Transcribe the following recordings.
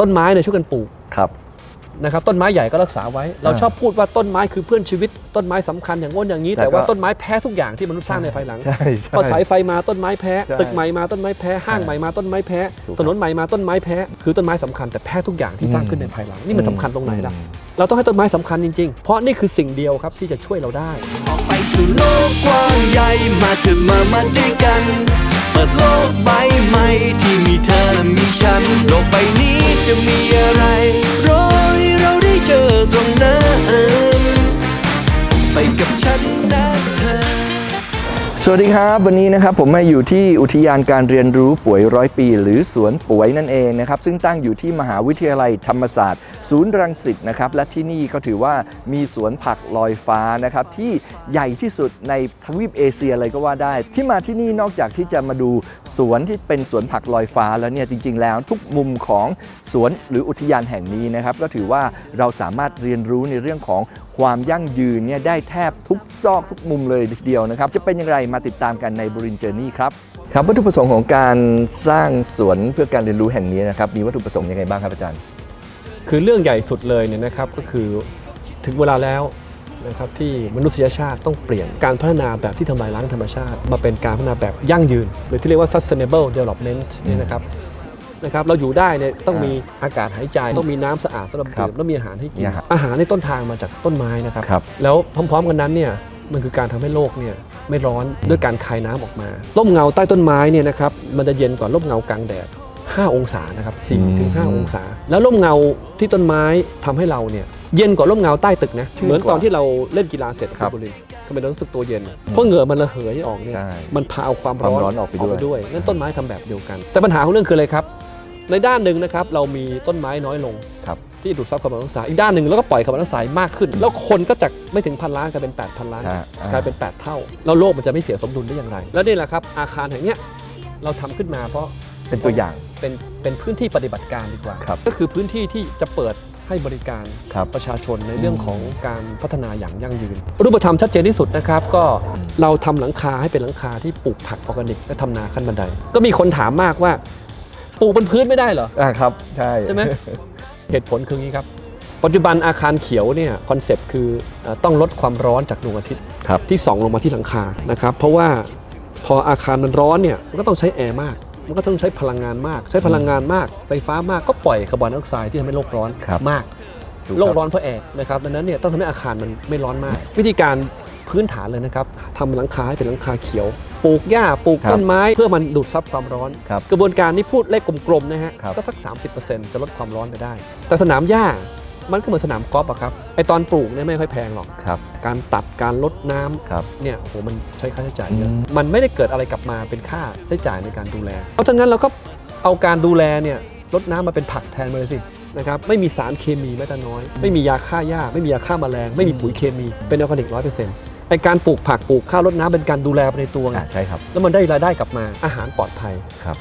ต้นไม้เนี่ยช่วยกันปลูกครับนะครับต้นไม้ใหญ่ก็รักษาไว้ เราชอบพูดว่าต้นไม้คือเพื่อนชีวิต ต้นไม้สำคัญอย่างโน้นอย่างนี้ แต่แต่ว่าก็ต้นไม้แพ้ทุกอย่างที่มนุษย์สร้างในภายหลังใช่ใช่พอสายไฟมาต้นไม้แพ้ใช่ตึกใหม่มาต้นไม้แพ้ห้างใช่ใหม่มาต้นไม้แพ้ถูกครับถนนใหม่มาต้นไม้แพ้คือต้นไม้สำคัญแต่แพ้ทุกอย่างที่สร้างขึ้นในภายหลังนี่มันสำคัญตรงไหนล่ะอืมเราต้องให้ต้นไม้สำคัญจริงๆ เพราะนี่คือสิ่งเดียวครับที่จะช่วยเราได้ออกไปสู่โลกกว้างใหญ่มาเถอะมามาด้วยกัน เปิดโลกใบใหม่ที่มีเธอและมีฉันโลกใบ ฉันนะเธอ สวัสดีครับวันนี้นะครับผมมาอยู่ที่อุทยานการเรียนรู้ป่วยร้อยปี หรือสวนป่วยนั่นเองนะครับซึ่งตั้งอยู่ที่มหาวิทยาลัยธรรมศาสตร์ ศูนย์รังสิตนะครับและที่นี่ก็ถือว่ามีสวนผักลอยฟ้านะครับที่ใหญ่ที่สุดในทวีปเอเชียเลยก็ว่าได้ ที่มาที่นี่นอกจากที่จะมาดูสวนที่เป็นสวนผักลอยฟ้าแล้วเนี่ยจริง ๆ แล้วทุกมุมของสวนหรืออุทยานแห่งนี้นะครับก็ถือว่าเราสามารถเรียนรู้ในเรื่องของความยั่งยืนเนี่ยได้แทบทุกซอกทุกมุมเลยทีเดียวนะครับ จะเป็นอย่างไรมาติดตามกันในบรินเจอร์นี่ครับครับวัตถุประสงค์ของการสร้างสวนเพื่อการเรียนรู้แห่งนี้นะครับมีวัตถุประสงค์ยังไงบ้างครับอาจารย์ คือเรื่องใหญ่สุดเลยเนี่ยนะครับก็คือถึงเวลาแล้วนะครับที่มนุษยชาติต้องเปลี่ยนการพัฒนาแบบที่ทำลายล้างธรรมชาติ มาเป็นการพัฒนาแบบยั่งยืน หรือที่เรียกว่า sustainable development เนี่ยนะครับ นะครับเราอยู่ได้เนี่ยต้องมีอากาศหายใจต้องมีน้ำสะอาดสำหรับครับดื่มต้องมีอาหารให้กินเนี่ยครับอาหารในต้นทางมาจากต้นไม้นะครับครับแล้วพร้อม ๆ กันนั้นเนี่ยมันคือการทำให้โลกเนี่ยไม่ร้อนด้วยการคายน้ำออกมาร่มเงาใต้ต้นไม้เนี่ยนะครับมันจะเย็นกว่าร่มเงากลางแดด5 องศานะครับ4ถึงอืม5องศา แล้วร่มเงาที่ต้นไม้ทำให้เราเนี่ยเย็นกว่าร่มเงาใต้ตึกนะชื่นเหมือนตอนกว่าที่เราเล่นกีฬาเสร็จครับณบุรินทร์ทำไมเรารู้สึกตัวเย็น เพราะเหงื่อมันระเหยออกเนี่ยใช่มันพาเอาความร้อนความร้อนออกไปด้วยด้วยนั่นต้นไม้ทำแบบเดียวกัน แต่ปัญหาของเรื่องคืออะไรครับ ในด้านหนึ่งนะครับเรามีต้นไม้น้อยลง ครับ ที่ดูดซับคาร์บอนไดออกไซด์อีกด้านหนึ่งแล้วก็ปล่อยคาร์บอนไดออกไซด์มากขึ้น แล้วคนก็จากไม่ถึงพันล้านกลายเป็น 8,000 ล้านอ่าอ่าก ลายเป็น 8 เท่า แล้วโลกมันจะไม่เสียสมดุลได้อย่างไร แล้วนี่แหละครับอาคารแห่งเนี้ยเราทำขึ้นมาเพราะเป็นตัวอย่าง เป็นเป็นพื้นที่ปฏิบัติการดีกว่า ครับ ก็คือพื้นที่ที่จะเปิดให้บริการครับ ประชาชนในเรื่องของการพัฒนาอย่างยั่งยืน รูปธรรมชัดเจนที่สุดนะครับ ก็เราทำหลังคาให้เป็นหลังคาที่ปลูกผักออร์แกนิกและทำนาขั้นบันได ก็มีคนถามมากว่า ปลูกบนพื้นไม่ได้เหรอ อ่าครับ ใช่ใช่ไหม เหตุผลคืออย่างนี้ครับ ปัจจุบันอาคารเขียวเนี่ยคอนเซปต์คือเอ่อต้องลดความร้อนจากดวงอาทิตย์ครับ ที่ส่องลงมาที่หลังคานะครับ เพราะว่าพออาคารมันร้อนเนี่ยมันก็ต้องใช้แอร์มาก มันก็ต้องใช้พลังงานมาก ใช้พลังงานมาก ไฟฟ้ามากก็ปล่อยคาร์บอนไดออกไซด์ที่ทำให้โลกร้อนครับมาก ถูกโลกคบร้อนเพราะแอร์นะครับดังนั้นเนี่ยต้องทำให้อาคารมันไม่ร้อนมาก วิธีการ พื้นฐานเลยนะครับทำหลังคาให้เป็นหลังคาเขียว ปลูกหญ้าปลูกครับต้นไม้ เพื่อมันดูดซับความร้อน ครับกระบวนการนี้พูดเลขกลมๆนะฮะครับ ก็สัก 30%จะลดความร้อนไปได้ แต่สนามหญ้ามันก็เหมือนสนามกอล์ฟอะครับไอตอนปลูกเนี่ยไม่ค่อยแพงหรอก ครับ การตัดการลดน้ำครับ เนี่ยโอ้โหมันใช้ค่าใช้จ่ายเยอะอืม มันไม่ได้เกิดอะไรกลับมาเป็นค่าใช้จ่ายในการดูแล เพราะฉะนั้นเราก็เอาการดูแลเนี่ยลดน้ำมาเป็นผักแทนมาเลยสินะครับไม่มีสารเคมีแม้แต่น้อย ไม่มียาฆ่าหญ้า ไม่มียาฆ่าแมลง ไม่มีปุ๋ยเคมีเป็นออร์แกนิกร้อยเปอร์เซ็นต์ ไอการปลูกผักปลูกข้าวลดน้ำเป็นการดูแลไปในตัวไงอ่าใช่ครับแล้วมันได้รายได้กลับมาอาหารปลอดภัยครับ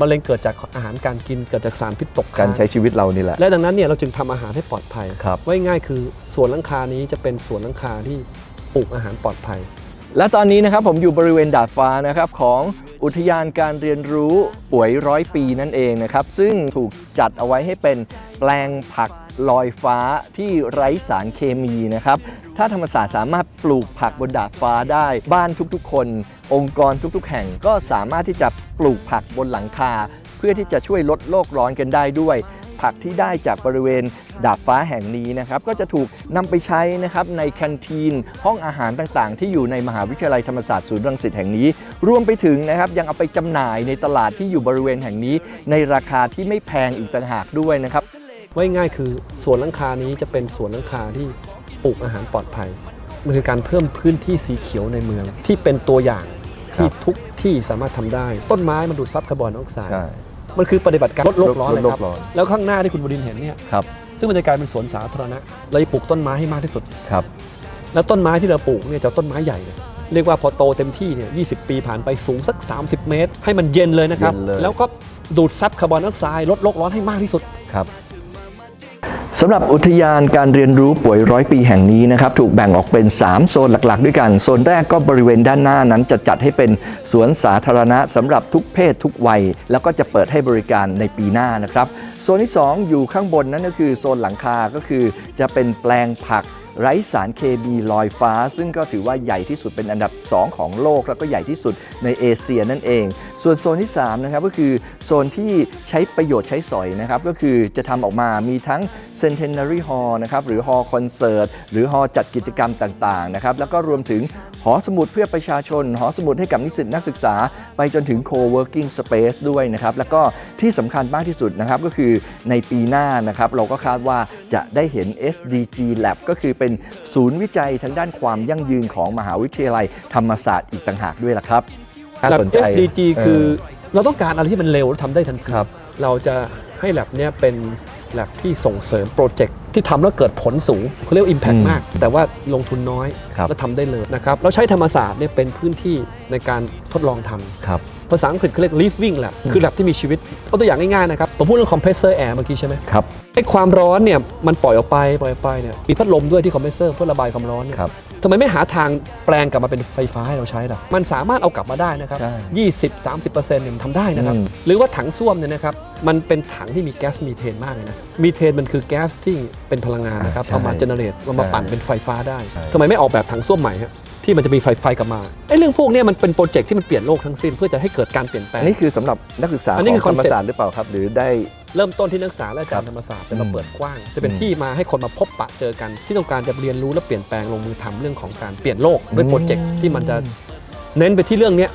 มะเร็งเกิดจากอาหารการกินเกิดจากสารพิษตกการค้างใช้ชีวิตเรานี่แหละ และดังนั้นเนี่ยเราจึงทำอาหารให้ปลอดภัยครับ ไว้ง่ายคือสวนหลังคานี้จะเป็นสวนหลังคาที่ปลูกอาหารปลอดภัย และตอนนี้นะครับผมอยู่บริเวณดาดฟ้านะครับของอุทยานการเรียนรู้ป่วยร้อยปีนั่นเองนะครับซึ่งถูกจัดเอาไว้ให้เป็นแปลงผักลอยฟ้าที่ไร้สารเคมีนะครับ ถ้าธรรมศาสตร์สามารถปลูกผักบนดาดฟ้าได้ บ้านทุกๆ คน องค์กรทุกๆ แห่งก็สามารถที่จะปลูกผักบนหลังคา เพื่อที่จะช่วยลดโลกร้อนกันได้ด้วย ผักที่ได้จากบริเวณดาดฟ้าแห่งนี้นะครับก็จะถูกนำไปใช้นะครับในแคนทีน ห้องอาหารต่างๆ ที่อยู่ในมหาวิทยาลัยธรรมศาสตร์ศูนย์รังสิตแห่งนี้ รวมไปถึงนะครับยังเอาไปจำหน่ายในตลาดที่อยู่บริเวณแห่งนี้ ในราคาที่ไม่แพงอีกต่างหากด้วยนะครับไว้ง่ายคือสวนหลังคานี้จะเป็นสวนหลังคาที่ ปลูกอาหารปลอดภัย มันคือการเพิ่มพื้นที่สีเขียวในเมือง ที่เป็นตัวอย่างครับที่ทุกที่สามารถทำได้ ต้นไม้มันดูดซับคาร์บอนไดออกไซด์ใช่มันคือปฏิบัติการลดโลกร้อนเลยลดครับโลกร้อนแล้วข้างหน้าที่คุณบดินทร์เห็นเนี่ยครับซึ่งมันจะกลายเป็นสวนสาธารณะเราจะปลูกต้นไม้ให้มากที่สุดครับแล้วต้นไม้ที่เราปลูกเนี่ยจะต้นไม้ใหญ่เลยเรียกว่าพอโตเต็มที่เนี่ย20ปีผ่านไปสูงสัก 30 เมตร ให้มันเย็นเลยนะครับเย็นเลยแล้วก็ดูดซับคาร์บอนไดออกไซด์ลดโลกร้อนให้มากที่สุดครับสำหรับอุทยานการเรียนรู้ป่วยร้อยปีแห่งนี้นะครับถูกแบ่งออกเป็น 3 โซนหลักๆ ด้วยกัน โซนแรกก็บริเวณด้านหน้านั้นจะจัดให้เป็นสวนสาธารณะสำหรับทุกเพศทุกวัย แล้วก็จะเปิดให้บริการในปีหน้านะครับโซนที่ 2 อยู่ข้างบนนั่นก็คือโซนหลังคาก็คือจะเป็นแปลงผัก ไร้สารเคมีลอยฟ้า ซึ่งก็ถือว่าใหญ่ที่สุดเป็นอันดับ 2 ของโลก แล้วก็ใหญ่ที่สุดในเอเชียนั่นเอง ส่วนโซนที่3นะครับก็คือโซนที่ใช้ประโยชน์ใช้สอยนะครับก็คือจะทำออกมามีทั้ง Centenary Hall นะครับหรือ Hall Concert หรือ Hall จัดกิจกรรมต่างๆนะครับแล้วก็รวมถึง หอสมุดเพื่อประชาชน หอสมุดให้กับนิสิตนักศึกษา ไปจนถึง Co-working Space ด้วยนะครับแล้วก็ที่สำคัญมากที่สุดนะครับก็คือในปีหน้านะครับเราก็คาดว่าจะได้เห็น SDG Lab ก็คือเป็นศูนย์วิจัยทางด้านความยั่งยืนของมหาวิทยาลัยธรรมศาสตร์อีกต่างหากด้วยล่ะครับน่าแลสนใจ SDG คือเราต้องการอะไรที่มันเร็วและทำได้ทันทีครับเราจะให้แลบเนี้ยเป็น แลบที่ส่งเสริมโปรเจกต์ที่ทำแล้วเกิดผลสูงเขาเรียกว่า Impact อืมมาก แต่ว่าลงทุนน้อยครับ แล้วทำได้เลยนะครับเราใช้ธรรมศาสตร์เนี่ยเป็นพื้นที่ในการทดลองทำ ครับ ภาษาอังกฤษเขาเรียก living lab คือ lab ที่มีชีวิตเอาตัวอย่างง่ายๆนะครับผมพูดเรื่อง compressor air เมื่อกี้ใช่ไหมครับ ไอ้ความร้อนเนี่ยมันปล่อยออกไปปล่อยออกไปเนี่ยมีพัดลมด้วยที่คอมเพรสเซอร์เพื่อระบายความร้อนเนี่ยครับ ทำไมไม่หาทางแปลงกลับมาเป็นไฟฟ้าให้เราใช้ล่ะ มันสามารถเอากลับมาได้นะครับ ใช่20 30เปอร์เซ็นต์เนี่ยมันทำได้นะครับ อืม หรือว่าถังส้วมเนี่ยนะครับมันเป็นถังที่มีแก๊สมีเทนมากเลยนะมีเทนมันคือแก๊สที่เป็นพลังงานนะครับใช่เอามาเจเนเรตเอามาปั่นใช่เป็นไฟฟ้าได้ใช่ ทำไมไม่ออกแบบถังส้วมใหม่ฮะที่มันจะมีไฟไฟกลับมาไอ้เรื่องพวกเนี้มันเป็นโปรเจกต์ที่มันเปลี่ยนโลกทั้งสิ้นเพื่อจะให้เกิดการเปลี่ยนแปลอังนนี้คือสำหรับนักศึกษาอันนี้ขคือองธรรม concept ศาสตร์หรือเปล่าครับ หรือได้ เริ่มต้นที่นักศึกษาและอาจารครัย์บธรรมศาสตร์แต่เราอืมเปิดกว้าง จะเป็นอืมที่มาให้คนมาพบปะเจอกัน ที่ต้องการจะเรียนรู้และเปลี่ยนแปลงลงมือทำเรื่องของการเปลี่ยนโลกด้วยโปรเจกต์ที่มันจะเน้นไปที่เรื่องเนี้ย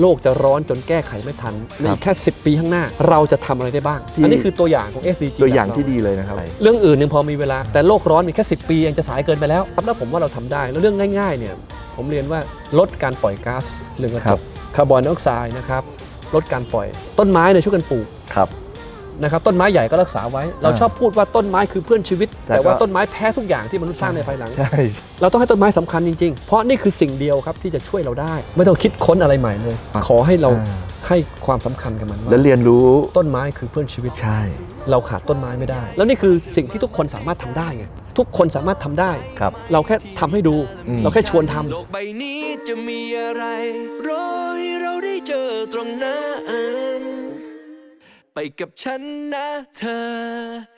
โลกจะร้อนจนแก้ไขไม่ทันในอีกแค่ 10 ปีข้างหน้า เราจะทำอะไรได้บ้างที่อันนี้คือตัวอย่างของ SDG ตัวอย่างขเรที่ดีเลยนะครับ เรื่องอื่นยังพอมีเวลาแต่โลกร้อนมีแค่ 10 ปียังจะสายเกินไปแล้วครับแล้วผมว่าเราทำได้แล้วเรื่องง่ายๆเนี่ยผมเรียนว่าลดการปล่อยก๊าซเรือนกระคจรับกคาร์บอนไดออกไซด์นะครับลดการปล่อยต้นไม้เนี่ยช่วยกันปลูกครับ นะครับต้นไม้ใหญ่ก็รักษาไว้ เราชอบพูดว่าต้นไม้คือเพื่อนชีวิต แต่แต่ว่าก็ต้นไม้แพ้ทุกอย่างที่มนุษย์สร้างในภายหลังใช่เราต้องให้ต้นไม้สำคัญจริงๆ เพราะนี่คือสิ่งเดียวครับที่จะช่วยเราได้ ไม่ต้องคิดค้นอะไรใหม่เลย ขอให้เราอ่าให้ความสำคัญกับมันแล้วว่าเรียนรู้ต้นไม้คือเพื่อนชีวิตใช่ เราขาดต้นไม้ไม่ได้ แล้วนี่คือสิ่งที่ทุกคนสามารถทำได้ไงทุกคนสามารถทำได้ครับ เราแค่ทำให้ดูอืมเราแค่ชวนทำโลกใบนี้จะมีอะไรรอให้เราได้เจอตรงนั้น ไปกับฉันนะเธอ